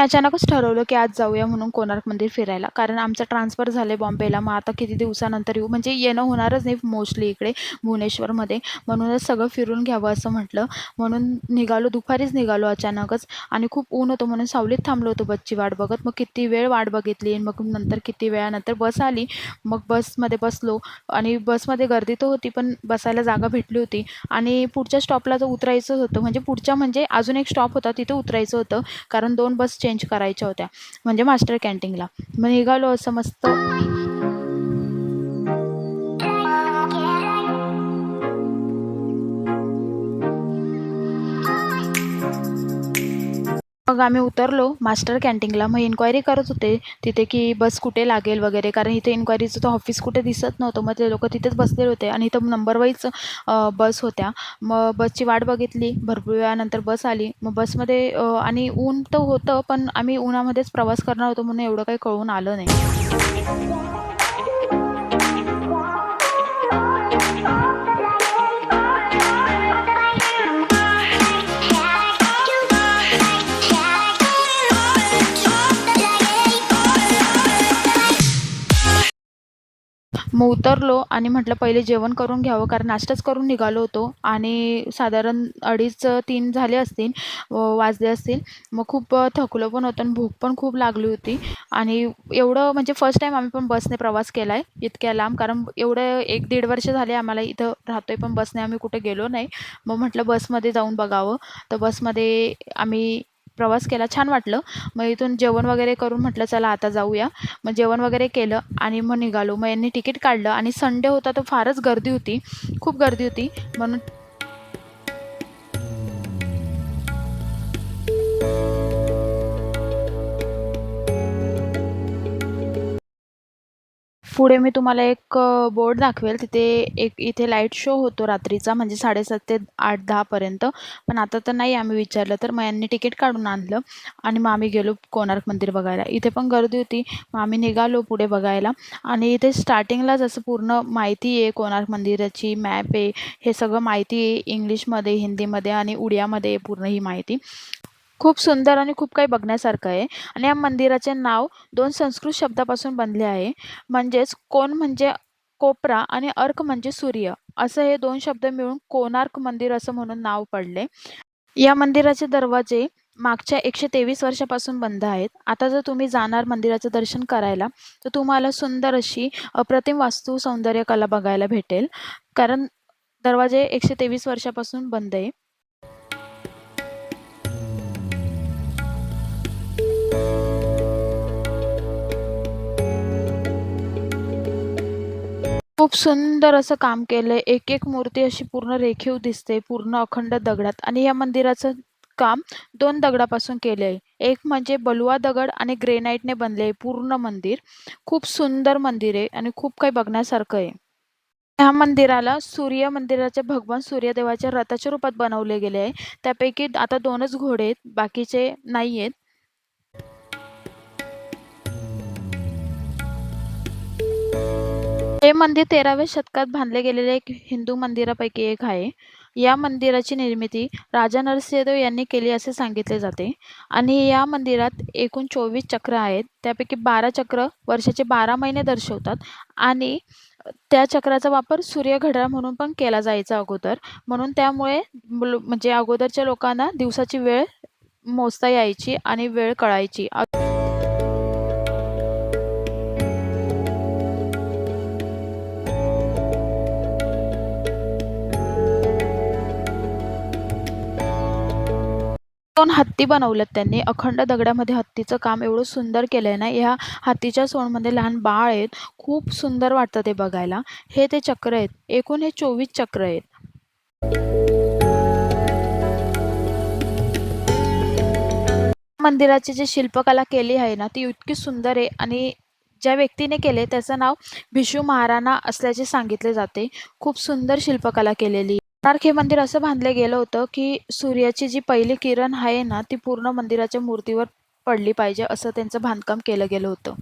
मी अचानकच ठरवलं की आज जाऊया म्हणून कोणार्क मंदिर फिरायला. कारण आमचं ट्रान्सफर झालं आहे बॉम्बेला. मग आता किती दिवसानंतर येऊ? म्हणजे येणं होणारच नाही मोस्टली इकडे भुवनेश्वरमध्ये. म्हणूनच सगळं फिरून घ्यावं असं म्हटलं. म्हणून निघालो दुपारीच निघालो अचानकच. आणि खूप ऊन होतं म्हणून सावलीत थांबलो होतो बसची वाट बघत. मग किती वेळ वाट बघितली मग नंतर किती वेळानंतर बस आली. मग बसमध्ये बसलो. आणि बसमध्ये गर्दी तर होती पण बसायला जागा भेटली होती. आणि पुढच्या स्टॉपला तर उतरायचं होतं म्हणजे पुढच्या म्हणजे अजून एक स्टॉप होता तिथे उतरायचं होतं. कारण दोन बस चेंज करायच्या होत्या. म्हणजे मास्टर कॅन्टीनला मग निघालो असं मस्त. मग आम्ही उतरलो. मास्टर कॅन्टीनला मग इन्क्वायरी करत होते. तिथे की बस कुठे लागेल वगैरे. कारण इथे इन्क्वायरीचं तर ऑफिस कुठे दिसत नव्हतं. मग ते लोक तिथेच बसलेले होते. आणि इथं नंबरवाईज बस होत्या. मग बसची वाट बघितली. भरपूर वेळानंतर बस आली. मग बसमध्ये आणि ऊन तर होतं पण आम्ही उन्हामध्येच प्रवास करणार होतो म्हणून एवढं काही कळून आलं नाही. मग उतरलो आणि म्हटलं पहिले जेवण करून घ्यावं कारण नाश्ताच करून निघालो होतो आणि साधारण अडीच तीन झाले असतील वाजले असतील. मग खूप थकलो पण होतो आणि भूक पण खूप लागली होती. आणि एवढं म्हणजे फर्स्ट टाईम आम्ही पण बसने प्रवास केला आहे इतक्या लांब. कारण एवढं एक दीड वर्ष झाले आम्हाला इथं राहतो आहे पण बसने आम्ही कुठे गेलो नाही. मग म्हटलं बसमध्ये जाऊन बघावं. तर बसमध्ये आम्ही प्रवास केला. छान वाटलं. मग इथून जेवण वगैरे करून म्हटलं चला आता जाऊया. मग जेवण वगैरे केलं आणि मग निघालो. मग यांनी तिकीट काढलं आणि संडे होता तर फारच गर्दी होती. खूप गर्दी होती. म्हणून पुढे मी तुम्हाला एक बोर्ड दाखवेल. तिथे एक इथे लाइट शो होतो रात्रीचा म्हणजे साडेसात ते आठ दहापर्यंत पण आता तर नाही आम्ही विचारलं तर मग यांनी तिकीट काढून आणलं. आणि मग आम्ही गेलो कोणार्क मंदिर बघायला. इथे पण गर्दी होती मग आम्ही निघालो पुढे बघायला. आणि इथे स्टार्टिंगलाच असं पूर्ण माहिती आहे कोणार्क मंदिराची मॅप आहे हे सगळं माहिती आहे इंग्लिशमध्ये हिंदीमध्ये आणि उडियामध्ये पूर्ण ही माहिती. खूप सुंदर आणि खूप काही बघण्यासारखं आहे. आणि या मंदिराचे नाव दोन संस्कृत शब्दापासून बनले आहे. म्हणजेच कोण म्हणजे कोपरा आणि अर्क म्हणजे सूर्य. असं हे दोन शब्द मिळून कोणार्क मंदिर असं म्हणून नाव पडले. या मंदिराचे दरवाजे मागच्या एकशे तेवीस वर्षापासून बंद आहेत. आता जर तुम्ही जाणार मंदिराचं दर्शन करायला तर तुम्हाला सुंदर अशी अप्रतिम वास्तू सौंदर्य कला बघायला भेटेल. कारण दरवाजे एकशे तेवीस वर्षापासून बंद आहे. खूप सुंदर असं काम केलं आहे एक एक मूर्ती अशी पूर्ण रेखीव दिसते पूर्ण अखंड दगडात. आणि या मंदिराचं काम दोन दगडापासून केले आहे एक म्हणजे बलुआ दगड आणि ग्रेनाईटने बनले आहे पूर्ण मंदिर. खूप सुंदर मंदिर आहे आणि खूप काही बघण्यासारखं आहे. ह्या मंदिराला सूर्य मंदिराचे भगवान सूर्यदेवाच्या रथाच्या रूपात बनवले गेले आहे. त्यापैकी आता दोनच घोडे आहेत बाकीचे नाही आहेत हे मंदिर तेराव्या शतकात बांधले गेलेले एक हिंदू मंदिरापैकी एक आहे. या मंदिराची निर्मिती राजा नरसिंहदेव यांनी केली असे सांगितले जाते. आणि या मंदिरात एकूण चोवीस चक्र आहेत. त्यापैकी बारा चक्र वर्षाचे बारा महिने दर्शवतात. आणि त्या चक्राचा वापर सूर्यघड्याळ म्हणून पण केला जायचा अगोदर. म्हणून त्यामुळे म्हणजे अगोदरच्या लोकांना दिवसाची वेळ मोजता यायची आणि वेळ कळायची. दोन हत्ती बनवलेत त्यांनी. अखंड दगडामध्ये हत्तीचं काम एवढं सुंदर केलं आहे ना ह्या हत्तीच्या सोंडमध्ये लहान बाळ आहेत खूप सुंदर वाटतं ते बघायला. हे ते चक्र आहेत. एकूण हे चोवीस चक्र आहेत. मंदिराची जी शिल्पकला केली आहे ना ती इतकी सुंदर आहे आणि ज्या व्यक्तीने केले त्याचं नाव भिशू महाराणा असल्याचे सांगितले जाते. खूप सुंदर शिल्पकला केलेली. कोणार्क हे मंदिर असं बांधलं गेलं होतं की सूर्याची जी पहिली किरण आहे ना ती पूर्ण मंदिराच्या मूर्तीवर पडली पाहिजे असं त्यांचं बांधकाम केलं गेलं होतं.